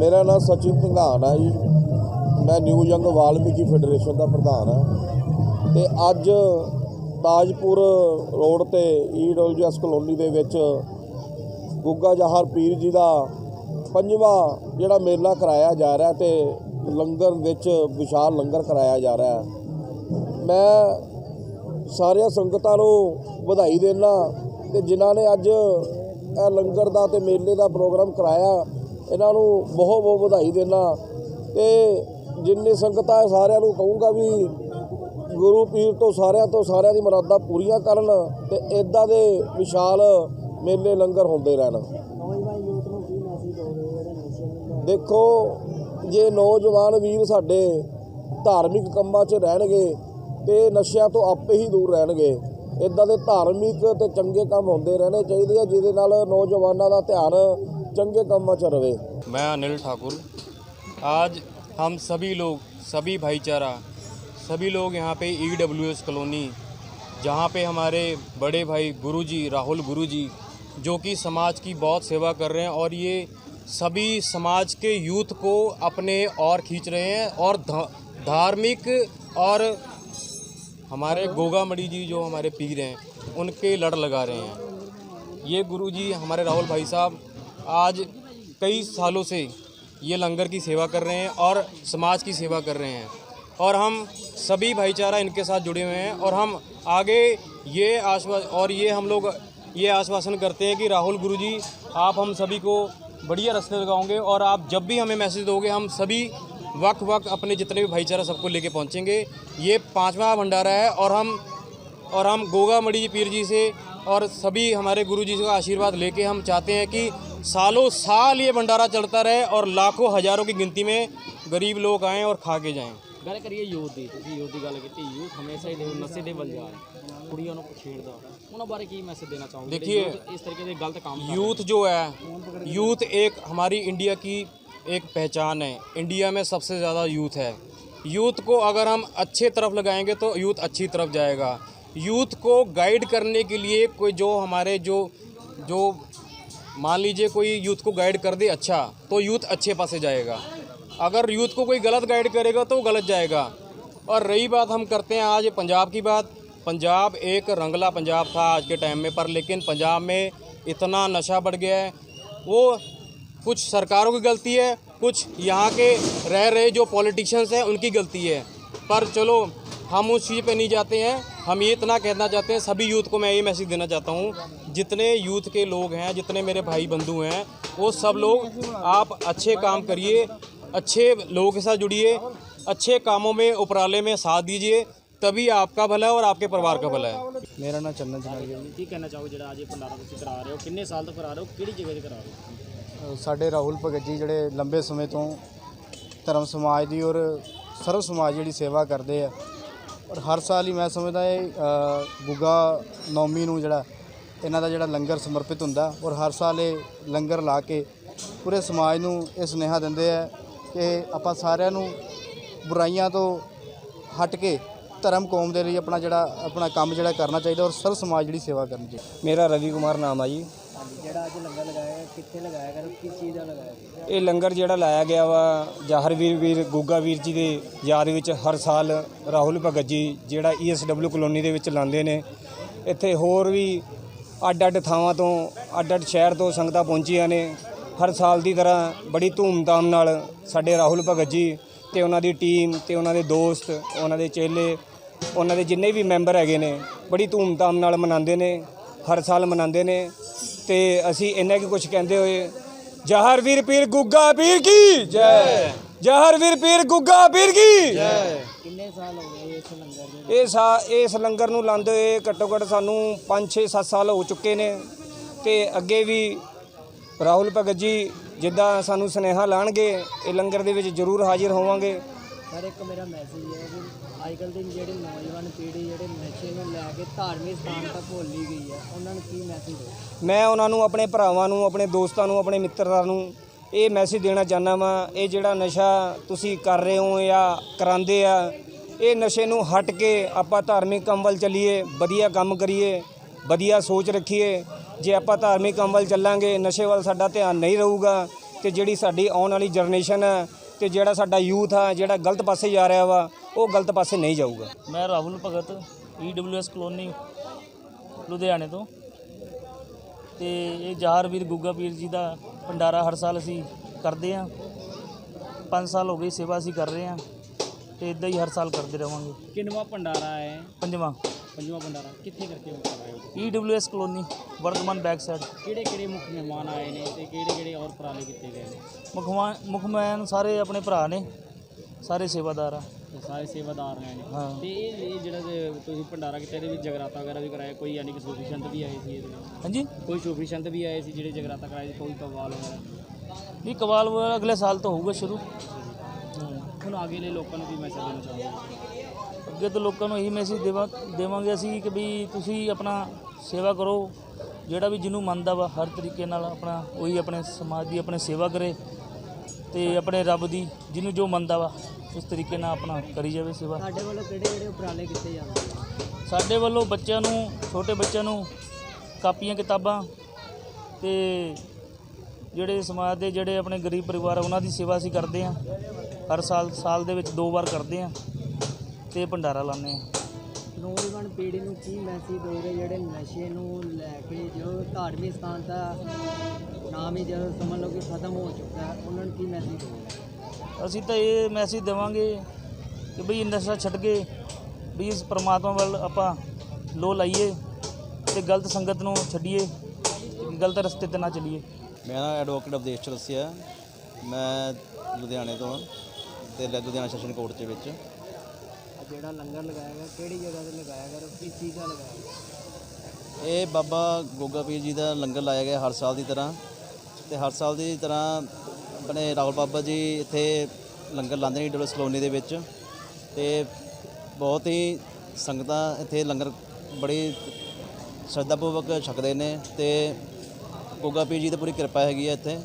ਮੇਰਾ ਨਾਮ ਸਚਿਨ ਧੰਗਾਨ ਹੈ ਜੀ। ਮੈਂ ਨਿਊ ਯੰਗ ਵਾਲਮੀਕੀ ਫੈਡਰੇਸ਼ਨ ਦਾ ਪ੍ਰਧਾਨ ਹਾਂ ਤੇ ਅੱਜ ਤਾਜਪੁਰ ਰੋਡ ਤੇ ਈਡਬਲਯੂਐਸ ਕਲੋਨੀ ਦੇ ਵਿੱਚ ਗੁੱਗਾ ਜਹਰ ਪੀਰ ਜੀ ਦਾ ਪੰਜਵਾਂ ਜਿਹੜਾ ਮੇਲਾ ਕਰਾਇਆ ਜਾ ਰਿਹਾ ਤੇ ਲੰਗਰ ਵਿੱਚ ਵਿਸ਼ਾਲ ਲੰਗਰ ਕਰਾਇਆ ਜਾ ਰਿਹਾ। ਮੈਂ ਸਾਰੀਆਂ ਸੰਗਤਾਂ ਨੂੰ ਵਧਾਈ ਦੇਣਾ ਤੇ ਜਿਨ੍ਹਾਂ ਨੇ ਅੱਜ ਇਹ ਲੰਗਰ ਦਾ ਤੇ ਮੇਲੇ ਦਾ ਪ੍ਰੋਗਰਾਮ ਕਰਾਇਆ ਇਹਨਾਂ ਨੂੰ ਬਹੁਤ ਬਹੁਤ ਵਧਾਈ ਦੇਣਾ ਤੇ ਜਿੰਨੀ ਸੰਗਤਾਂ ਹੈ ਸਾਰਿਆਂ ਨੂੰ ਕਹੂੰਗਾ ਵੀ ਗੁਰੂ ਪੀਰ ਤੋਂ ਸਾਰਿਆਂ ਤੋਂ ਸਾਰਿਆਂ ਦੀ ਮੁਰਾਦਾਂ ਪੂਰੀਆਂ ਕਰਨ ਤੇ ਇਦਾਂ ਦੇ ਵਿਸ਼ਾਲ ਮੇਲੇ ਲੰਗਰ ਹੁੰਦੇ ਰਹਿਣ। ਦੇਖੋ, ਜੇ ਨੌਜਵਾਨ ਵੀਰ ਸਾਡੇ ਧਾਰਮਿਕ ਕੰਮਾਂ 'ਚ ਰਹਿਣਗੇ ਤੇ ਨਸ਼ਿਆਂ ਤੋਂ ਆਪੇ ਹੀ ਦੂਰ ਰਹਿਣਗੇ ਇਦਾਂ ਦੇ ਧਾਰਮਿਕ ਤੇ ਚੰਗੇ ਕੰਮ ਹੁੰਦੇ ਰਹਿਣੇ ਚਾਹੀਦੇ ਆ, ਜਿਹਦੇ ਨਾਲ ਨੌਜਵਾਨਾਂ ਦਾ ਧਿਆਨ ਚੰਗੇ ਕੰਮਾਂ 'ਚ ਰਵੇ मैं अनिल ठाकुर आज हम सभी लोग सभी भाईचारा सभी लोग यहाँ पे ई डब्ल्यू एस कॉलोनी जहाँ पे हमारे बड़े भाई गुरुजी राहुल गुरुजी जो कि समाज की बहुत सेवा कर रहे हैं और ये सभी समाज के यूथ को अपने और खींच रहे हैं और ध- धार्मिक और हमारे गोगा मड़ी जी जो हमारे पीर हैं उनके लड़ लगा रहे हैं ये गुरुजी हमारे राहुल भाई साहब आज कई सालों से ये लंगर की सेवा कर रहे हैं और समाज की सेवा कर रहे हैं। और हम सभी भाईचारा इनके साथ जुड़े हुए हैं और हम आगे ये आश्वास और ये हम लोग ये आश्वासन करते हैं कि राहुल गुरुजी, आप हम सभी को बढ़िया रास्ते लगाओगे और आप जब भी हमें मैसेज दोगे, हम सभी वक्त वक्त अपने जितने भी भाईचारा सबको लेके पहुँचेंगे। ये पांचवा भंडारा है और हम और हम गोगा मड़ी पीर जी से और सभी हमारे गुरु जी का आशीर्वाद लेके हम चाहते हैं कि सालों साल ये भंडारा चलता रहे और लाखों हजारों की गिनती में गरीब लोग आएँ और खा के जाएँ ਗੱਲ ਕਰੀਏ ਯੂਥ ਦੀ ਤੁਸੀਂ ਯੂਥ ਦੀ ਗੱਲ ਕੀਤੀ ਯੂਥ ਹਮੇਸ਼ਾ ਹੀ ਦੇਖੋ ਨਸ਼ੇ ਦੇ ਵੱਲ ਜਾ ਰਿਹਾ ਕੁੜੀਆਂ ਨੂੰ ਛੇੜਦਾ ਉਹਨਾਂ ਬਾਰੇ ਕੀ ਮੈਸੇਜ ਦੇਣਾ ਚਾਹੋਗੇ ਜਿਹੜੇ देखिए, youth ਇਸ ਤਰੀਕੇ ਦੇ ਗਲਤ ਕੰਮ ਕਰ यूथ जो है यूथ एक हमारी इंडिया की एक पहचान है इंडिया में सबसे ज़्यादा यूथ है यूथ को अगर हम अच्छे तरफ लगाएंगे तो यूथ अच्छी तरफ जाएगा यूथ को गाइड करने के लिए कोई जो हमारे जो जो मान लीजिए कोई यूथ को गाइड कर दे अच्छा तो यूथ अच्छे पासे जाएगा। अगर यूथ को कोई गलत गाइड करेगा तो गलत जाएगा। और रही बात हम करते हैं आज पंजाब की बात। पंजाब एक रंगला पंजाब था आज के टाइम में, पर लेकिन पंजाब में इतना नशा बढ़ गया है। वो कुछ सरकारों की गलती है, कुछ यहाँ के रह रहे जो पॉलिटिशियंस हैं, उनकी गलती है। पर चलो हम उस चीज़ पे नहीं जाते हैं हम ये इतना कहना चाहते हैं सभी यूथ को मैं ये मैसेज देना चाहता हूँ जितने यूथ के लोग हैं जितने मेरे भाई बंधु हैं वो सब लोग आप अच्छे काम करिए अच्छे लोगों के साथ जुड़िए अच्छे कामों में उपराले में साथ दीजिए तभी आपका भला है और आपके परिवार का भला है ਮੇਰਾ ਨਾਮ ਚੰਦਨ ਜਨਾਲੀਆ ਜੀ ਕੀ ਕਹਿਣਾ ਚਾਹੋਗੇ ਜਿਹੜਾ ਅੱਜ ਇਹ ਭੰਡਾਰਾ ਤੁਸੀਂ ਕਰਾ ਰਹੇ ਹੋ ਕਿੰਨੇ ਸਾਲ ਤੋਂ ਕਰਾ ਰਹੇ ਹੋ ਕਿਹੜੀ ਜਗ੍ਹਾ ਤੇ ਕਰਾ ਰਹੇ ਹੋ ਅ, ਸਾਡੇ ਰਾਹੁਲ ਭਗਤ ਜੀ ਜਿਹੜੇ ਲੰਬੇ ਸਮੇਂ ਤੋਂ ਧਰਮ ਸਮਾਜ ਦੀ ਔਰ ਸਰਵ ਸਮਾਜ ਜਿਹੜੀ ਸੇਵਾ ਕਰਦੇ ਆ ਔਰ ਹਰ ਸਾਲ ਹੀ ਮੈਂ ਸਮਝਦਾ ਇਹ ਅ, ਗੁੱਗਾ ਨੌਮੀ ਨੂੰ ਜਿਹੜਾ ਇਹਨਾਂ ਦਾ ਜਿਹੜਾ ਲੰਗਰ ਸਮਰਪਿਤ ਹੁੰਦਾ ਔਰ ਹਰ ਸਾਲ ਇਹ ਲੰਗਰ ਲਾ ਕੇ ਪੂਰੇ ਸਮਾਜ ਨੂੰ ਇਹ ਸੁਨੇਹਾ ਦਿੰਦੇ ਆ ਕਿ ਆਪਾਂ ਸਾਰਿਆਂ ਨੂੰ ਬੁਰਾਈਆਂ ਤੋਂ ਹਟ ਕੇ ਧਰਮ ਕੌਮ ਦੇ ਲਈ ਆਪਣਾ ਜਿਹੜਾ ਆਪਣਾ ਕੰਮ ਜਿਹੜਾ ਕਰਨਾ ਚਾਹੀਦਾ ਔਰ ਸਰਵ ਸਮਾਜ ਜਿਹੜੀ ਸੇਵਾ ਕਰਨੀ ਚਾਹੀਦੀ। ਮੇਰਾ ਰਵੀ ਕੁਮਾਰ ਨਾਮ ਆ ਜੀ। ਜਿਹੜਾ ਅੱਜ ਲੰਗਰ ਲਗਾਇਆ ਕਿੱਥੇ ਲਗਾਇਆ ਕਰ, ਕਿਸ ਚੀਜ਼ ਦਾ ਲਗਾਇਆ ਹੈ? ਇਹ ਲੰਗਰ ਜਿਹੜਾ ਲਾਇਆ ਗਿਆ ਵਾ ਜਾਹਰਵੀਰ ਵੀਰ ਗੁੱਗਾ ਵੀਰ ਜੀ ਦੇ ਯਾਦ ਵਿੱਚ ਹਰ ਸਾਲ ਰਾਹੁਲ ਭਗਤ ਜੀ ਜਿਹੜਾ ਈਐਸਡਬਲਿਊ ਕਲੋਨੀ ਦੇ ਵਿੱਚ ਲਾਉਂਦੇ ਨੇ। ਇੱਥੇ ਹੋਰ ਵੀ ਅੱਡ ਅੱਡ ਥਾਵਾਂ ਤੋਂ ਅੱਡ ਅੱਡ ਸ਼ਹਿਰ ਤੋਂ ਸੰਗਤਾਂ ਪਹੁੰਚੀਆਂ ਨੇ। ਹਰ ਸਾਲ ਦੀ ਤਰ੍ਹਾਂ ਬੜੀ ਧੂਮਧਾਮ ਨਾਲ ਸਾਡੇ ਰਾਹੁਲ ਭਗਤ ਜੀ ਤੇ ਉਹਨਾਂ ਦੀ ਟੀਮ ਤੇ ਉਹਨਾਂ ਦੇ ਦੋਸਤ, ਉਹਨਾਂ ਦੇ ਚੇਲੇ, ਉਹਨਾਂ ਦੇ ਜਿੰਨੇ ਵੀ ਮੈਂਬਰ ਹੈਗੇ ਨੇ, ਬੜੀ ਧੂਮਧਾਮ ਨਾਲ ਮਨਾਉਂਦੇ ਨੇ, ਹਰ ਸਾਲ ਮਨਾਉਂਦੇ ਨੇ। ਤੇ ਅਸੀਂ ਇੰਨਾ ਕੀ ਕੁਝ ਕਹਿੰਦੇ ਹੋਏ। ਜਹਰ ਵੀਰ ਪੀਰ ਗੁੱਗਾ ਪੀਰ ਕੀ? ਜੈ। ਜਹਰ ਵੀਰ ਪੀਰ ਗੁੱਗਾ ਪੀਰ ਕੀ? ਜੈ। ਕਿੰਨੇ ਸਾਲ ਹੋ ਗਏ ਇਸ ਲੰਗਰ ਦੇ ਇਹ ਸਾ ਇਸ ਲੰਗਰ ਨੂੰ ਲਾਉਂਦੇ ਹੋਏ ਘੱਟੋ ਘੱਟ ਸਾਨੂੰ 5 6 7 ਸਾਲ ਹੋ ਚੁੱਕੇ ਨੇ। ਤੇ ਅੱਗੇ ਵੀ ਰਾਹੁਲ ਭਗਤ ਜੀ ਜਿੱਦਾਂ ਸਾਨੂੰ ਸੁਨੇਹਾ ਲਾਣਗੇ ਇਹ ਲੰਗਰ ਦੇ ਵਿੱਚ ਜ਼ਰੂਰ ਹਾਜ਼ਰ ਹੋਵਾਂਗੇ। ਸਰ, ਇੱਕ ਮੇਰਾ ਮੈਸੇਜ ਹੈ ਕਿ ਅੱਜ ਦੀ ਜਿਹੜੀ ਨੌਜਵਾਨ ਪੀੜ੍ਹੀ, ਜਿਹੜੇ ਨਸ਼ੇ ਨੂੰ ਲੈ ਕੇ ਧਾਰਮਿਕ ਸਥਾਨ ਤੱਕ ਭੁੱਲੀ ਗਈ ਹੈ, ਉਹਨਾਂ ਨੂੰ ਕੀ ਮੈਸੇਜ ਹੋ ਮੈਂ ਉਹਨਾਂ ਨੂੰ, ਆਪਣੇ ਭਰਾਵਾਂ ਨੂੰ, ਆਪਣੇ ਦੋਸਤਾਂ ਨੂੰ, ਆਪਣੇ ਮਿੱਤਰਾਂ ਨੂੰ ਇਹ ਮੈਸੇਜ ਦੇਣਾ ਚਾਹੁੰਦਾ ਵਾਂ, ਇਹ ਜਿਹੜਾ ਨਸ਼ਾ ਤੁਸੀਂ ਕਰ ਰਹੇ ਹੋ ਜਾਂ ਕਰਾਉਂਦੇ ਆ, ਇਹ ਨਸ਼ੇ ਨੂੰ ਹਟ ਕੇ ਆਪਾਂ ਧਾਰਮਿਕ ਕੰਮ ਵੱਲ ਚੱਲੀਏ, ਵਧੀਆ ਕੰਮ ਕਰੀਏ, ਵਧੀਆ ਸੋਚ ਰੱਖੀਏ। ਜੇ ਆਪਾਂ ਧਾਰਮਿਕ ਕੰਮ ਵੱਲ ਚੱਲਾਂਗੇ, ਨਸ਼ੇ ਵੱਲ ਸਾਡਾ ਧਿਆਨ ਨਹੀਂ ਰਹੂਗਾ ਤੇ ਜਿਹੜੀ ਸਾਡੀ ਆਉਣ ਵਾਲੀ ਜਨਰੇਸ਼ਨ ਹੈ ਤੇ ਜਿਹੜਾ ਸਾਡਾ ਯੂਥ ਆ ਜਿਹੜਾ ਗਲਤ ਪਾਸੇ ਜਾ ਰਿਹਾ ਵਾ ਉਹ ਗਲਤ ਪਾਸੇ ਨਹੀਂ ਜਾਊਗਾ। ਮੈਂ ਰਾਹੁਲ ਭਗਤ ਈਡਬਲਯੂਐਸ ਕਲੋਨੀ ਲੁਧਿਆਣੇ ਤੋਂ। ਤੇ ਇਹ ਜਹਾਰ ਵੀਰ ਗੁੱਗਾ ਪੀਰ ਜੀ ਦਾ ਭੰਡਾਰਾ ਹਰ ਸਾਲ ਅਸੀਂ ਕਰਦੇ ਹਾਂ 5 ਸਾਲ ਹੋ ਗਏ ਸੇਵਾ ਅਸੀਂ ਕਰ ਰਹੇ ਹਾਂ ਤੇ ਇਦਾਂ ਹੀ ਹਰ ਸਾਲ ਕਰਦੇ ਰਵਾਂਗੇ। ਕਿੰਨਵਾ ਭੰਡਾਰਾ ਹੈ? ਪੰਜਵਾਂ। ਪੰਜਵਾ ਭੰਡਾਰਾ ਕਿੱਥੇ ਕਰਕੇ ਹੋ ਰਹੇ ਹੋ ਈਡਬਲਯੂਐਸ ਕਲੋਨੀ ਵਰਤਮਾਨ ਬੈਕ ਸਾਈਡ ਕਿਹੜੇ ਕਿਹੜੇ ਮੁੱਖ ਮਹਿਮਾਨ ਆਏ ਨੇ ਤੇ ਕਿਹੜੇ ਕਿਹੜੇ ਔਰ ਉਪਰਾਲੇ ਕੀਤੇ ਗਏ ਨੇ? ਮੁਖਮਾ ਮੁਖਮੈਨ ਸਾਰੇ ਆਪਣੇ ਭਰਾ ਨੇ ਸਾਰੇ ਸੇਵਾਦਾਰ ਆ। ਤੇ ਸਾਰੇ ਸੇਵਾਦਾਰ ਨੇ। ਹਾਂ। ਤੇ ਇਹ ਇਹ ਜਿਹੜਾ ਤੇ ਤੁਸੀਂ ਭੰਡਾਰਾ ਕੀਤਾ ਇਹਦੇ ਵਿੱਚ ਜਗਰਾਤਾ ਵਗੈਰਾ ਵੀ ਕਰਾਇਆ ਕੋਈ ਯਾਨੀ ਕਿ ਸੂਫੀ ਸੰਤ ਵੀ ਆਏ ਸੀ ਇਹਦੇ ਹਾਂਜੀ? ਕੋਈ ਸੂਫੀ ਸੰਤ ਵੀ ਆਏ ਸੀ ਜਿਹੜੇ ਜਗਰਾਤਾ ਕਰਾਏ ਸੀ ਕੋਈ ਕਵਾਲ ਵਗੈਰਾ? ਇਹ ਕਵਾਲ ਵਗੈਰਾ ਅਗਲੇ ਸਾਲ ਤੋਂ ਹੋਊਗਾ ਸ਼ੁਰੂ। ਹੂੰ। ਹੁਣ ਅੱਗੇ ਦੇ ਲੋਕਾਂ ਨੂੰ ਵੀ ਮੈਸੇਜ ਦੇਣਾ ਚਾਹੁੰਦੇ। ਅੱਗੇ ਤੋਂ ਲੋਕਾਂ ਨੂੰ ਇਹੀ ਮੈਸੇਜ ਦੇਵਾ ਦੇਵਾਂਗੇ ਅਸੀਂ ਕਿ ਵੀ ਤੁਸੀਂ ਆਪਣਾ ਸੇਵਾ ਕਰੋ। ਜਿਹੜਾ ਵੀ ਜਿਹਨੂੰ ਮੰਨਦਾ ਵਾ ਹਰ ਤਰੀਕੇ ਨਾਲ ਆਪਣਾ ਉਹੀ ਆਪਣੇ ਸਮਾਜ ਦੀ ਆਪਣੇ ਸੇਵਾ ਕਰੇ ਤੇ ਆਪਣੇ ਰੱਬ ਦੀ ਜਿਹਨੂੰ ਜੋ ਮੰਨਦਾ ਵਾ ਉਸ ਤਰੀਕੇ ਨਾਲ ਆਪਣਾ ਕਰੀ ਜਾਵੇ ਸੇਵਾ। ਸਾਡੇ ਵੱਲੋਂ ਕਿਹੜੇ ਕਿਹੜੇ ਉਪਰਾਲੇ ਕੀਤੇ ਜਾਂਦੇ? ਸਾਡੇ ਵੱਲੋਂ ਬੱਚਿਆਂ ਨੂੰ ਛੋਟੇ ਬੱਚਿਆਂ ਨੂੰ ਕਾਪੀਆਂ ਕਿਤਾਬਾਂ ਤੇ ਜਿਹੜੇ ਸਮਾਜ ਦੇ ਜਿਹੜੇ ਆਪਣੇ ਗਰੀਬ ਪਰਿਵਾਰ ਆ ਉਹਨਾਂ ਦੀ ਸੇਵਾ ਅਸੀਂ ਕਰਦੇ ਹਾਂ। ਹਰ ਸਾਲ ਸਾਲ ਦੇ ਵਿੱਚ ਦੋ ਵਾਰ ਕਰਦੇ ਹਾਂ। ਤੇ ਭੰਡਾਰਾ ਲਾਉਂਦੇ ਹਾਂ। ਨੌਜਵਾਨ ਪੀੜ੍ਹੀ ਨੂੰ ਕੀ ਮੈਸੇਜ ਦੋਗੇ ਜਿਹੜੇ ਨਸ਼ੇ ਨੂੰ ਲੈ ਕੇ ਜੋ ਧਾਰਮਿਕ ਸਥਾਨ ਦਾ ਨਾਮ ਹੀ ਜਦੋਂ ਸਮਝ ਲਓ ਕਿ ਖਤਮ ਹੋ ਚੁੱਕਾ ਹੈ ਉਹਨਾਂ ਨੂੰ ਕੀ ਮੈਸੇਜ ਦੋਗੇ ਅਸੀਂ ਤਾਂ ਇਹ ਮੈਸੇਜ ਦੇਵਾਂਗੇ ਕਿ ਬਈ ਨਸ਼ਾ ਛੱਡ ਕੇ ਵੀ ਇਸ ਪ੍ਰਮਾਤਮਾ ਵੱਲ ਆਪਾਂ ਲੋ ਲਾਈਏ ਤੇ ਗਲਤ ਸੰਗਤ ਨੂੰ ਛੱਡੀਏ ਗਲਤ ਰਸਤੇ ਤੇ ਨਾ ਚੱਲੀਏ। ਮੇਰਾ ਨਾਮ ਐਡਵੋਕੇਟ ਅਵਦੇਸ਼ ਚੌਰਸੀਆ ਮੈਂ ਲੁਧਿਆਣੇ ਤੋਂ ਹਾਂ ਤੇ ਲੁਧਿਆਣਾ ਸੈਸ਼ਨ ਕੋਰਟ ਦੇ ਵਿੱਚ। ਜਿਹੜਾ ਲੰਗਰ ਲਗਾਇਆ ਗਿਆ, ਕਿਹੜੀ ਜਗ੍ਹਾ ਤੇ ਲਗਾਇਆ ਗਿਆ ਔਰ ਕਿਸ ਚੀਜ਼ ਲਗਾਇਆ ਗਿਆ ਇਹ ਬਾਬਾ ਗੋਗਾ ਪੀਰ ਜੀ ਦਾ ਲੰਗਰ ਲਾਇਆ ਗਿਆ ਹਰ ਸਾਲ ਦੀ ਤਰ੍ਹਾਂ। ਤੇ ਹਰ ਸਾਲ ਦੀ ਤਰ੍ਹਾਂ ਆਪਣੇ ਰਾਹੁਲ ਬਾਬਾ ਜੀ ਇੱਥੇ ਲੰਗਰ ਲਾਉਂਦੇ ਨੇ ਡੋਲਸ ਕਲੋਨੀ ਦੇ ਵਿੱਚ। ਤੇ ਬਹੁਤ ਹੀ ਸੰਗਤਾਂ ਇੱਥੇ ਲੰਗਰ ਬੜੀ ਸ਼ਰਧਾਪੂਰਵਕ ਛਕਦੇ ਨੇ ਤੇ ਗੋਗਾ ਪੀਰ ਜੀ ਦੀ ਪੂਰੀ ਕਿਰਪਾ ਹੈਗੀ ਹੈ ਇੱਥੇ।